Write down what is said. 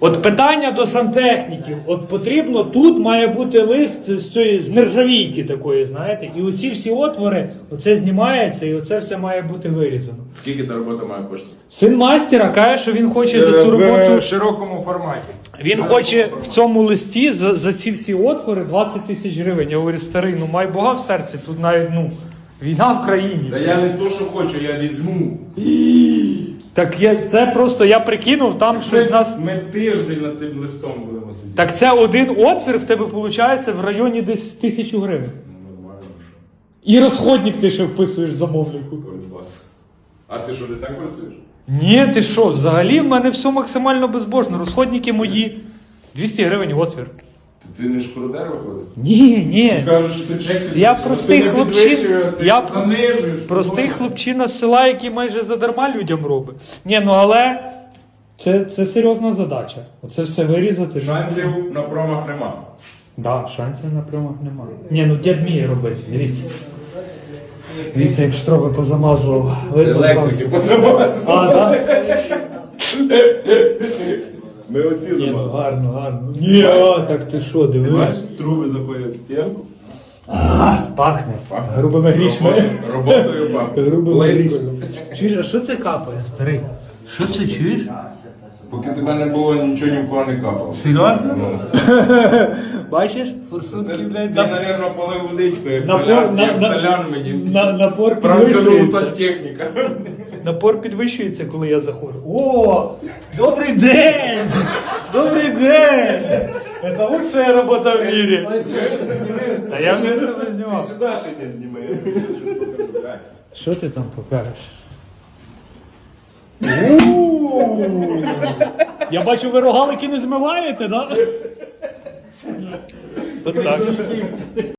От питання до сантехніків. От потрібно, тут має бути лист з цієї з нержавійки такої, знаєте, і оці всі отвори, оце знімається, і оце все має бути вирізано. Скільки та робота має коштувати? Син мастера каже, що він хоче за цю В роботу. широкому форматі. Він хоче в цьому листі за, за ці всі отвори 20 тисяч гривень. Я говорю, старий, ну май Бога в серці, тут навіть ну, війна в країні. Та я не то, що хочу, я візьму. Так я це просто я прикинув, там щось нас. Ми тиждень над тим листом будемо сидіти. Так це один отвір в тебе виходить в районі десь тисячу гривень. Ну, Нормально, І розходник ти ще вписуєш замовнику. колбас. А ти що, не так працюєш? Ні, ти що, взагалі в мене все максимально безбожно. Розходники мої. 200 гривень отвір. Ти, не шкуродер виходить? Ні, ні. Ти кажеш, що ти чек Я простий хлопчин. Я занижуєш. Простий хлопчина з села, який майже задарма людям робить. Ні, ну але це, це серйозна задача. Оце все вирізати. Шансів на промах нема. Да, шансів на прямах немає. Ні, ну дід вміє робити, дивіться. Дивіться, як штроби позамазував. Це Видно електрики зразу. А, так? Ми оці Ні, ну гарно, гарно. Ні, а, так ти що, Ти дивись? бачиш, труби заходять в стінку. Пахне. Пахне. Грубими грішми. Робо- Роботою пахне. Грубими Плиткою. грішми. Чуєш, а що це капає, старий? Що це чуєш? Поки тебе не було, нічого ні в кого не капало. Серйозно? Ну. Бачиш? Форсунки, ти, блядь, навірно, полив водичкою, як Напор, талян, на, як на, талян мені. на, напор Пранканув підвищується. сантехніка. Напор підвищується, коли я заходжу. О! Добрий день! Добрий день! Це лучшая робота в мірі. Та я вже себе Ти сюди ще не зніми. Що ти там покажеш? Я бачу, ви рогалики не змиваєте. Да? От так.